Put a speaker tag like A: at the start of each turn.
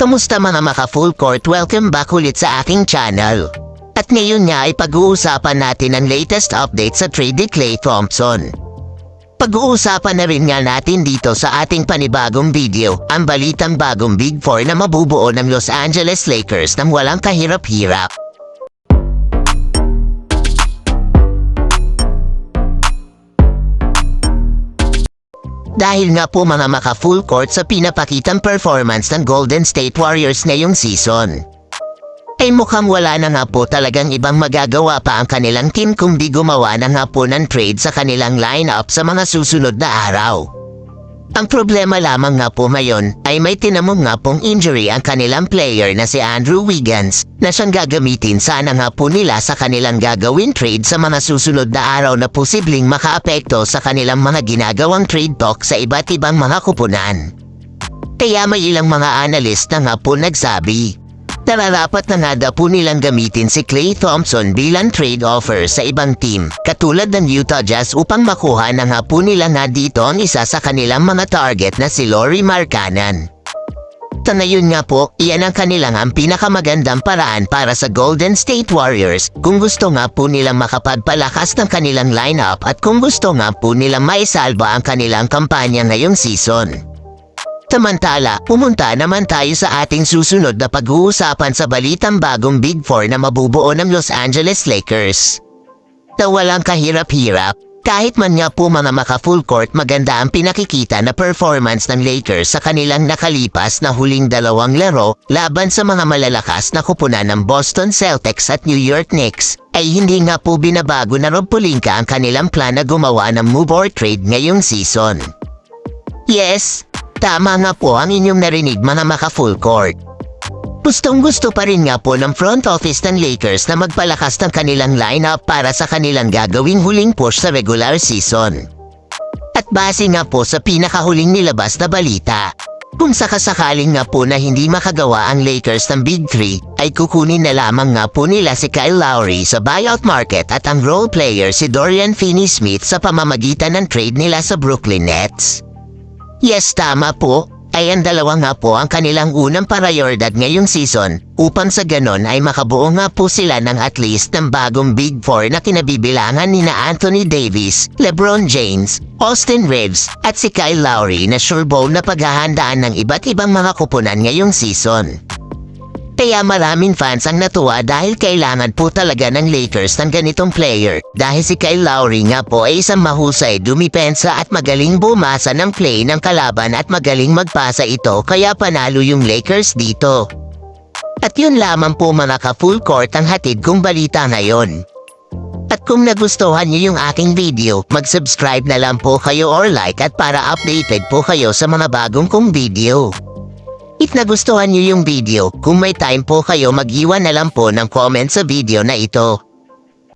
A: Kamusta mga maka full court? Welcome back ulit sa aking channel. At ngayon nga ay pag-uusapan natin ang latest update sa trade ni Klay Thompson. Pag-uusapan na rin nga natin dito sa ating panibagong video ang balitang bagong Big Four na mabubuo ng Los Angeles Lakers nang walang kahirap-hirap. Dahil nga po mga maka full court sa pinapakitang performance ng Golden State Warriors ngayong season. Ay mukhang wala na nga po talagang ibang magagawa pa ang kanilang team kung di gumawa na nga po ng trade sa kanilang lineup sa mga susunod na araw. Ang problema lamang nga po ngayon ay may tinamong nga pong injury ang kanilang player na si Andrew Wiggins na siyang gagamitin sana nga po nila sa kanilang gagawin trade sa mga susunod na araw na posibleng makaapekto sa kanilang mga ginagawang trade talk sa iba't ibang mga kupunan. Kaya may ilang mga analyst na nga po nagsabi, Nararapat na nga daw po nilang gamitin si Klay Thompson bilang trade offer sa ibang team, katulad ng Utah Jazz upang makuha na nga po nila nga dito ang isa sa kanilang mga target na si Laurie Markkanen. Sa ngayon nga po, iyan ang kanilang ang pinakamagandang paraan para sa Golden State Warriors kung gusto nga po nilang makapagpalakas ng kanilang lineup at kung gusto nga po nilang maisalba ang kanilang kampanya ngayong season. Samantala, pumunta naman tayo sa ating susunod na pag-uusapan sa balitang bagong Big Four na mabubuo ng Los Angeles Lakers. Na walang kahirap-hirap, kahit man nga po mga maka-full court maganda ang pinakikita na performance ng Lakers sa kanilang nakalipas na huling dalawang laro laban sa mga malalakas na kupunan ng Boston Celtics at New York Knicks, ay hindi nga po binabago na Rob ang kanilang plan na gumawa ng move or trade ngayong season. Yes, Tama nga po ang inyong narinig mga maka full court. Gustong gusto pa rin nga po ng front office ng Lakers na magpalakas ng kanilang lineup para sa kanilang gagawing huling push sa regular season. At base nga po sa pinakahuling nilabas na balita, kung sakasakaling nga po na hindi makagawa ang Lakers ng Big 3, ay kukunin na lamang nga po nila si Kyle Lowry sa buyout market at ang role player si Dorian Finney-Smith sa pamamagitan ng trade nila sa Brooklyn Nets. Yes, tama po. Ay ang dalawa nga po ang kanilang unang prioridad ngayong season upang sa ganon ay makabuo nga po sila ng at least ng bagong Big Four na kinabibilangan ni na Anthony Davis, LeBron James, Austin Reeves at si Kyle Lowry na sure bowl na paghahandaan ng iba't ibang mga kupunan ngayong season. Kaya maraming fans ang natuwa dahil kailangan po talaga ng Lakers ng ganitong player. Dahil si Kyle Lowry nga po ay isang mahusay dumipensa at magaling bumasa ng play ng kalaban at magaling magpasa ito kaya panalo yung Lakers dito. At yun lamang po mga ka-full court ang hatid kong balita ngayon. At kung nagustuhan niyo yung aking video, mag-subscribe na lang po kayo or like at para updated po kayo sa mga bagong kong video. If nagustuhan niyo yung video, kung may time po kayo mag-iwan na lang po ng comment sa video na ito.